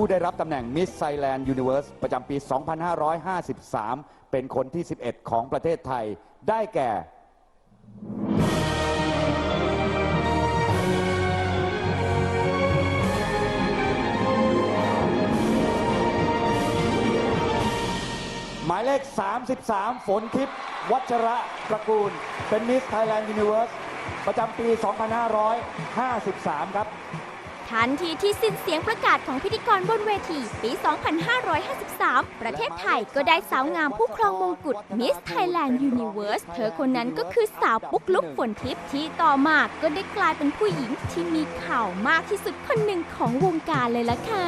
ผู้ได้รับตำแหน่ง Miss Thailand Universe ประจำปี 2553 เป็นคนที่ 11 ของประเทศไทย ได้แก่ หมายเลข 33 ฝนทิพย์วัชระตระกูล เป็น Miss Thailand Universe ประจำปี 2553 ครับ ทันทีที่สิ้นเสียงประกาศของพิธีกรบนเวที ปี 2553 ประเทศไทยก็ได้สาวงามผู้ครองมงกุฎ Miss Thailand Universe เธอคนนั้นก็คือสาวปุ๊กลุกฝนทิพย์ที่ต่อมาก็ได้กลายเป็นผู้หญิงที่มีข่าวมากที่สุดคนหนึ่งของวงการเลยล่ะค่ะ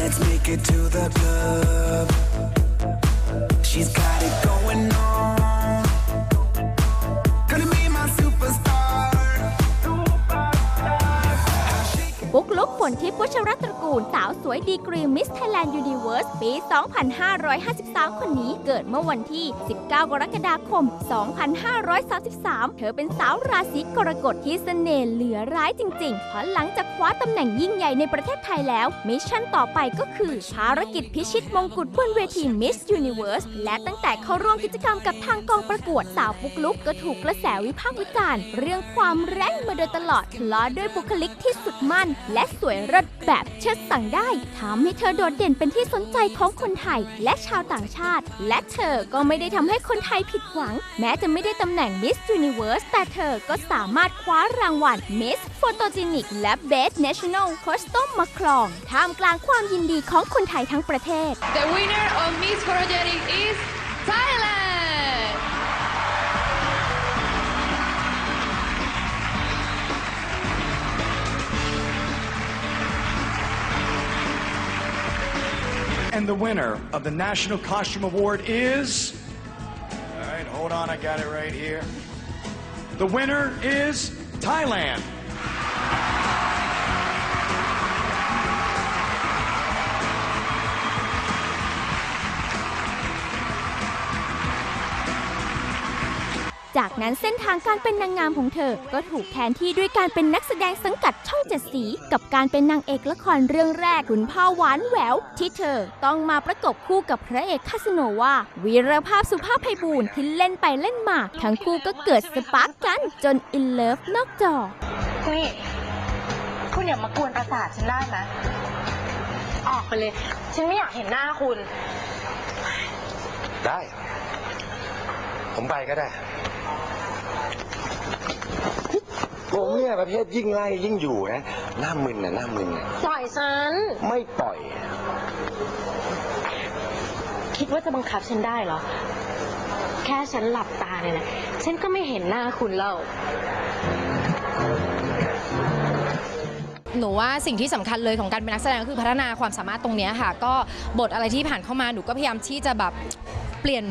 Let's make it to the club. She's got it Go กูลสาวสวยดีกรีมิสไทยแลนด์ยูนิเว r ร์สปี 2553 คนนี้เกิดเมื่อวันที่ 19 กรกฎาคม 2533 เธอเป็นสาวราศีกรกฎที่เสน่ห์เหลือร้ายจริงๆเพราะหลังจากคว้าตำแหน่งยิ่งใหญ่ในประเทศไทยแล้ว มิชชั่นต่อไปก็คือภารกิจพิชิตมงกุฎบนเวที Miss Universe และตั้งแต่เข้าร่วมกิจกรรมกับทางกองประกวดสาวปุกลุกก็ถูกกระแสวิพากษ์วิจารณ์เรื่องความแรงมาโดยตลอดล้อด้วยบุคลิกที่สุดมั่น และสวยเลิศ แบบเชิดสั่งได้ทำให้เธอโดดเด่นเป็นที่สนใจของคนไทย และชาวต่างชาติ และเธอก็ไม่ได้ทำให้คนไทยผิดหวัง แม้จะไม่ได้ตำแหน่ง Miss Universe แต่เธอก็สามารถคว้ารางวัล Miss Photogenic และ Best National Costume มาครอง ท่ามกลางความยินดีของคนไทยทั้งประเทศ The winner of Miss Photogenic is Thailand. And the winner of the National Costume Award is. All right, hold on, I got it right here. The winner is Thailand. จากนั้นเส้นทางการเป็นนางงามของเธอ ก็ถูกแทนที่ด้วยการเป็นนักแสดงสังกัดช่องเจ็ดสี กับการเป็นนางเอกละครเรื่องแรกคุณพ่อหวานแหวว ที่เธอต้องมาประกบคู่กับพระเอกคาสโนวาวีรภาพสุภาพไพบูลย์ที่เล่นไปเล่นมา ทั้งคู่ก็เกิดสปาร์กกัน จนอินเลิฟนอกจอนี่คุณอย่ามากวนประสาทฉันได้ไหมออกไปเลย ฉันไม่อยากเห็นหน้าคุณ ได้ ผมไปก็ได้ ผมเนี่ยประเภทยิ่งไล่ยิ่งอยู่นะหน้ามึนนะหน้ามึนนะปล่อยฉัน ไม่ปล่อย คิดว่าจะบังคับฉันได้เหรอ แค่ฉันหลับตาเนี่ยนะ ฉันก็ไม่เห็นหน้าคุณแล้ว หนูว่าสิ่งที่สำคัญเลยของการเป็นนักแสดงก็คือพัฒนาความสามารถตรงเนี้ยค่ะ ก็บทอะไรที่ผ่านเข้ามาหนูก็พยายามที่จะแบบ เปลี่ยน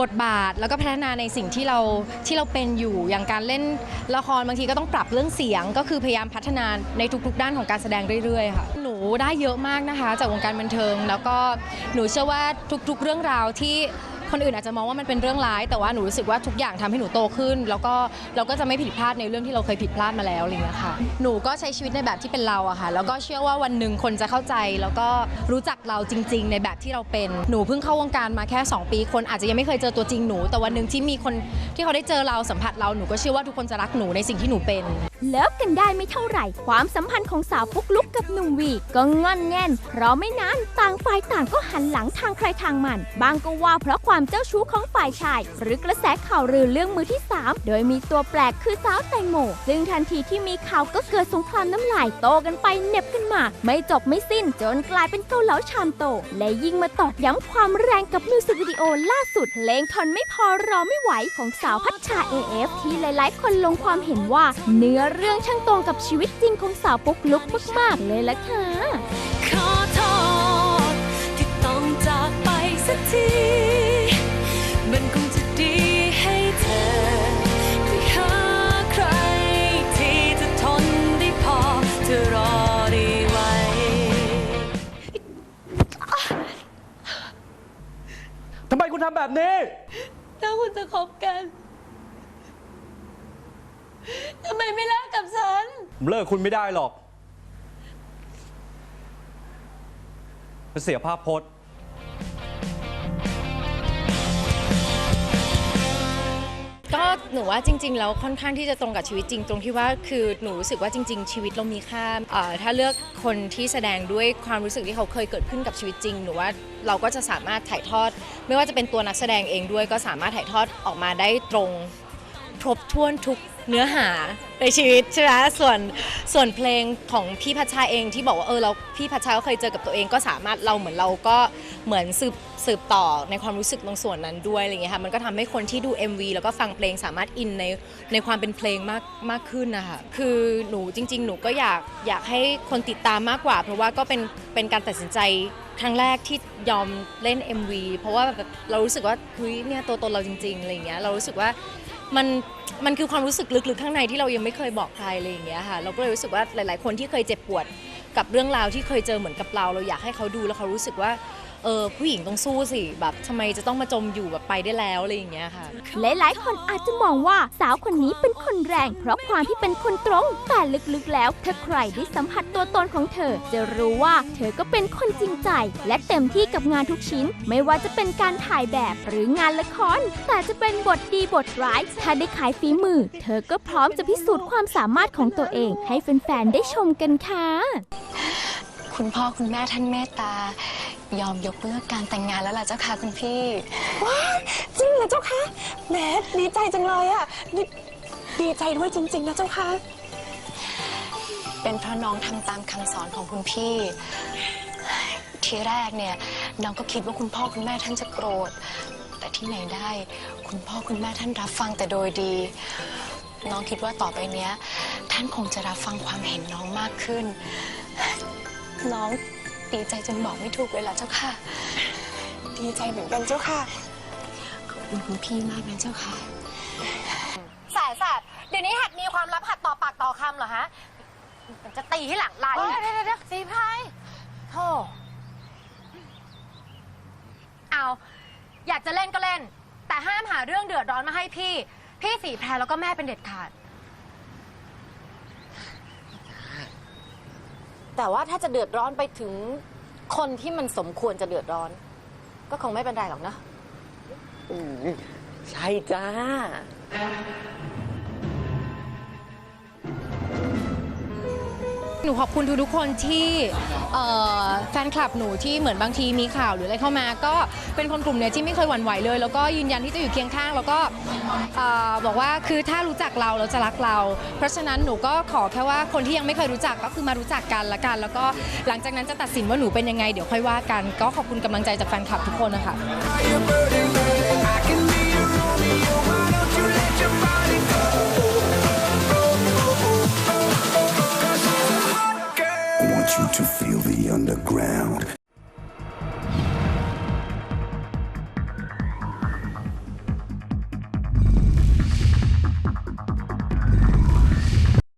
บทบาทแล้วก็พัฒนาในสิ่งที่เราที่เราเป็นอยู่อย่างการเล่นละครบางทีก็ต้องปรับเรื่องเสียง ก็คือพยายามพัฒนาในทุก ๆ ด้านของการแสดงเรื่อยๆค่ะหนูได้เยอะมากนะคะ จากวงการบันเทิง แล้วก็หนูเชื่อว่าทุก ๆ เรื่องราวที่ คนอื่นอาจจะมองว่ามันเป็นเรื่องร้าย แต่ว่าหนูรู้สึกว่าทุกอย่างทำให้หนูโตขึ้น แล้วก็เราก็จะไม่ผิดพลาดในเรื่องที่เราเคยผิดพลาดมาแล้วอะไรอย่างเงี้ยค่ะหนูก็ใช้ชีวิตในแบบที่เป็นเราอะค่ะแล้วก็เชื่อว่าวันหนึ่งคนจะเข้าใจ แล้วก็รู้จักเราจริง ๆ ในแบบที่เราเป็นหนูเพิ่งเข้าวงการมาแค่ 2 ปี คนอาจจะยังไม่เคยเจอตัวจริงหนู แต่วันหนึ่งที่มีคนที่เขาได้เจอเราสัมผัสเราหนูก็เชื่อว่าทุกคนจะรักหนูในสิ่งที่หนูเป็นเลิฟกันได้ไม่เท่าไหร่ ความสัมพันธ์ของสาวปุ๊กลุกกับหนุ่มวี ก็งอนแงนเพราะไม่นานต่างฝ่ายต่างก็หันหลังทางใครทางมัน บางก็ว่าเพราะความเจ้าชู้ของฝ่ายชาย หรือกระแสข่าวลือเรื่องมือที่ 3 โดยมีตัวแปลกคือสาวแตงโม ซึ่งทันทีที่มีข่าวก็เกิดสงครามน้ำลายโตกันไปเน็บกันมา ไม่จบไม่สิ้นจนกลายเป็นเกาเหลาชามโต และยิ่งมาตอกย้ำความแรงกับมิวสิกวิดีโอล่าสุดเพลงทนไม่พอรอไม่ไหวของสาวพัชชา AF ที่หลาย ๆ คนลงความเห็นว่าเนื้อเรื่องช่างตรงกับชีวิตจริงของสาวปุ๊กลุกมากๆเลยละค่ะ ขอโทษที่ต้องจากไปสักที มันคงจะดีให้เธอไปหาใครที่จะทนได้พอจะรอได้ไหว ทำไมคุณทำแบบนี้ ถ้าคุณจะคบกัน ทำไมไม่เลิกกับฉัน ผมเลิกคุณไม่ได้หรอกจะเสียภาพพจน์ ก็หนูว่าจริง ๆ แล้วค่อนข้างที่จะตรงกับชีวิตจริง ตรงที่ว่าคือหนูรู้สึกว่าจริง ๆ ชีวิตเรามีค่าเอ่อถ้าเลือกคนที่แสดงด้วยความรู้สึกที่เขาเคยเกิดขึ้นกับชีวิตจริง หนูว่าเราก็จะสามารถถ่ายทอด ไม่ว่าจะเป็นตัวนักแสดงเองด้วย ก็สามารถถ่ายทอดออกมาได้ตรง ครบถ้วนทุก เนื้อหาในชีวิตใช่ไหมส่วนส่วนเพลงของพี่พัชชาเองที่บอกว่าเออเราพี่พัชชาก็เคยเจอกับตัวเองก็สามารถเราเหมือนเราก็เหมือนสืบสืบต่อในความรู้สึกตรงส่วนนั้นด้วยอะไรเงี้ยค่ะมันก็ทำให้คนที่ดู MV แล้วก็ฟังเพลงสามารถอินในในความเป็นเพลงมากมากขึ้นนะคะคือหนูจริง ๆ หนูก็อยากอยากให้คนติดตามมากกว่า เพราะว่าก็เป็นเป็นการตัดสินใจครั้งแรกที่ยอมเล่น MV เพราะว่าแบบเรารู้สึกว่าเฮ้ยเนี่ยตัวตนเราจริงๆอะไรเงี้ยเรารู้สึกว่า มันมันคือความรู้สึกลึกๆข้างในที่เรายังไม่เคยบอกใครอะไรอย่างเงี้ยค่ะเราก็เลยรู้สึกว่าหลาย ๆ คนที่เคยเจ็บปวดกับเรื่องราวที่เคยเจอเหมือนกับเรา เราอยากให้เขาดูแล้วเขารู้สึกว่า เออผู้หญิงต้องสู้สิแบบทำไมจะต้องมาจมอยู่แบบไปได้แล้วอะไรอย่างเงี้ยค่ะ หลายๆ คนอาจจะมองว่าสาวคนนี้เป็นคนแรง เพราะความที่เป็นคนตรง แต่ลึกๆแล้วถ้าใครได้สัมผัสตัวตนของเธอ จะรู้ว่าเธอก็เป็นคนจริงใจ และเต็มที่กับงานทุกชิ้น ไม่ว่าจะเป็นการถ่ายแบบหรืองานละคร แต่จะเป็นบทดีบทร้าย ถ้าได้ขายฝีมือ เธอก็พร้อมจะพิสูจน์ความสามารถของตัวเอง ให้แฟนๆได้ชมกันค่ะ คุณพ่อคุณแม่ท่านเมตตา ยอมยกเลิกการแต่งงานแล้วล่ะเจ้าค่ะคุณพี่ ว้ายจริงเหรอเจ้าคะแหมดีใจจังเลยอะดีดีใจด้วยจริง ๆ นะเจ้าคะเป็นเพราะน้องทำตามคำสอนของคุณพี่ ทีแรกเนี่ยน้องก็คิดว่าคุณพ่อคุณแม่ท่านจะโกรธ แต่ที่ไหนได้คุณพ่อคุณแม่ท่านรับฟังแต่โดยดี น้องคิดว่าต่อไปเนี้ย ท่านคงจะรับฟังความเห็นน้องมากขึ้น น้อง ดีใจจนบอกไม่ถูกเลยล่ะเจ้าค่ะ ดีใจเหมือนกันเจ้าค่ะ ขอบคุณคุณพี่มากนะเจ้าค่ะแสบแสบเดี๋ยวนี้หัดมีความลับหัดต่อปากต่อคำเหรอฮะจะตีให้หลังลายเดี๋ยวเดี๋ยวเดี๋ยวสีพายโธ่เอา อยากจะเล่นก็เล่น แต่ห้ามหาเรื่องเดือดร้อนมาให้พี่ พี่สีแพรแล้วก็แม่เป็นเด็ดขาด แต่ว่าถ้าจะเดือดร้อนไปถึงคนที่มันสมควรจะเดือดร้อน ก็คงไม่เป็นไรหรอกนะใช่จ้า หนูขอบคุณทุกๆคนที่เอ่อแฟนคลับหนูที่เหมือนบางทีมีข่าวหรืออะไรเข้ามา ก็เป็นคนกลุ่มเนี้ยที่ไม่เคยหวั่นไหวเลย แล้วก็ยืนยันที่จะอยู่เคียงข้าง แล้วก็เอ่อบอกว่าคือถ้ารู้จักเราเราจะรักเรา เพราะฉะนั้นหนูก็ขอแค่ว่าคนที่ยังไม่เคยรู้จักก็คือมารู้จักกันละกัน แล้วก็หลังจากนั้นจะตัดสินว่าหนูเป็นยังไงเดี๋ยวค่อยว่ากัน ก็ขอบคุณกำลังใจจากแฟนคลับทุกคนนะคะ I can be to feel the underground.